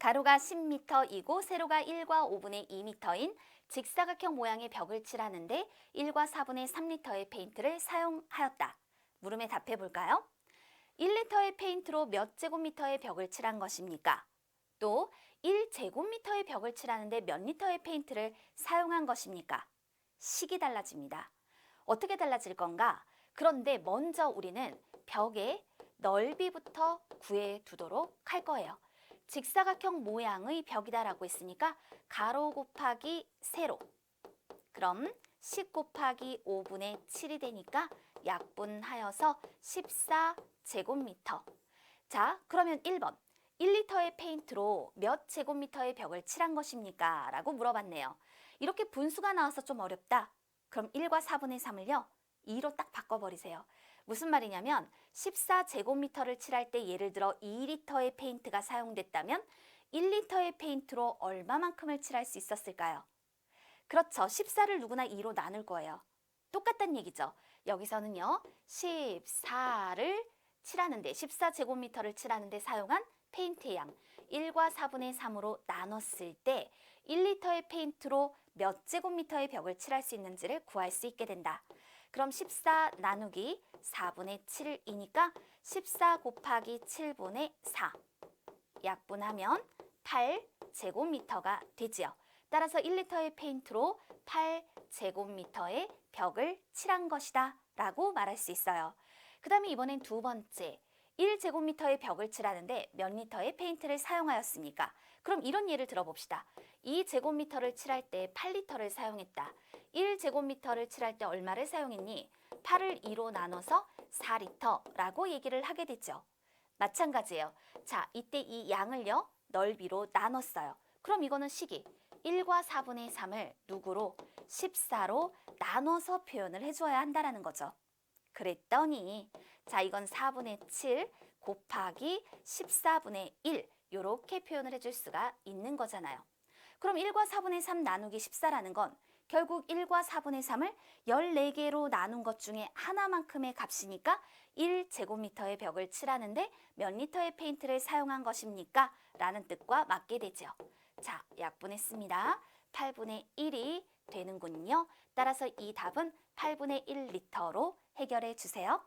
가로가 10m이고 세로가 1과 5분의 2m인 직사각형 모양의 벽을 칠하는데 1과 4분의 3리터의 페인트를 사용하였다. 물음에 답해 볼까요? 1리터의 페인트로 몇 제곱미터의 벽을 칠한 것입니까? 또 1제곱미터의 벽을 칠하는데 몇 리터의 페인트를 사용한 것입니까? 식이 달라집니다. 어떻게 달라질 건가? 그런데 먼저 우리는 벽의 넓이부터 구해 두도록 할 거예요. 직사각형 모양의 벽이다라고 했으니까 가로 곱하기 세로. 그럼 10 곱하기 5분의 7이 되니까 약분하여서 14제곱미터. 자, 그러면 1번. 1리터의 페인트로 몇 제곱미터의 벽을 칠한 것입니까? 라고 물어봤네요. 이렇게 분수가 나와서 좀 어렵다. 그럼 1과 4분의 3을요. 2로 딱 바꿔버리세요. 무슨 말이냐면 14제곱미터를 칠할 때 예를 들어 2리터의 페인트가 사용됐다면 1리터의 페인트로 얼마만큼을 칠할 수 있었을까요? 그렇죠. 14를 누구나 2로 나눌 거예요. 똑같단 얘기죠. 여기서는요. 14를 칠하는데 14제곱미터를 칠하는데 사용한 페인트의 양 1과 4분의 3으로 나눴을 때 1리터의 페인트로 몇 제곱미터의 벽을 칠할 수 있는지를 구할 수 있게 된다. 그럼 14 나누기 4분의 7이니까 14 곱하기 7분의 4 약분하면 8 제곱미터가 되지요. 따라서 1리터의 페인트로 8 제곱미터의 벽을 칠한 것이다 라고 말할 수 있어요. 그 다음에 이번엔 두 번째 1제곱미터의 벽을 칠하는데 몇 리터의 페인트를 사용하였습니까? 그럼 이런 예를 들어봅시다. 2제곱미터를 칠할 때 8리터를 사용했다. 1제곱미터를 칠할 때 얼마를 사용했니? 8을 2로 나눠서 4리터라고 얘기를 하게 되죠. 마찬가지예요. 자, 이때 이 양을요, 넓이로 나눴어요. 그럼 이거는 식이 1과 4분의 3을 누구로 14로 나눠서 표현을 해줘야 한다라는 거죠. 그랬더니 자 이건 4분의 7 곱하기 14분의 1 이렇게 표현을 해줄 수가 있는 거잖아요. 그럼 1과 4분의 3 나누기 14라는 건 결국 1과 4분의 3을 14개로 나눈 것 중에 하나만큼의 값이니까 1제곱미터의 벽을 칠하는데 몇 리터의 페인트를 사용한 것입니까? 라는 뜻과 맞게 되죠. 자, 약분했습니다. 8분의 1이 되는군요. 따라서 이 답은 8분의 1리터로 해결해 주세요.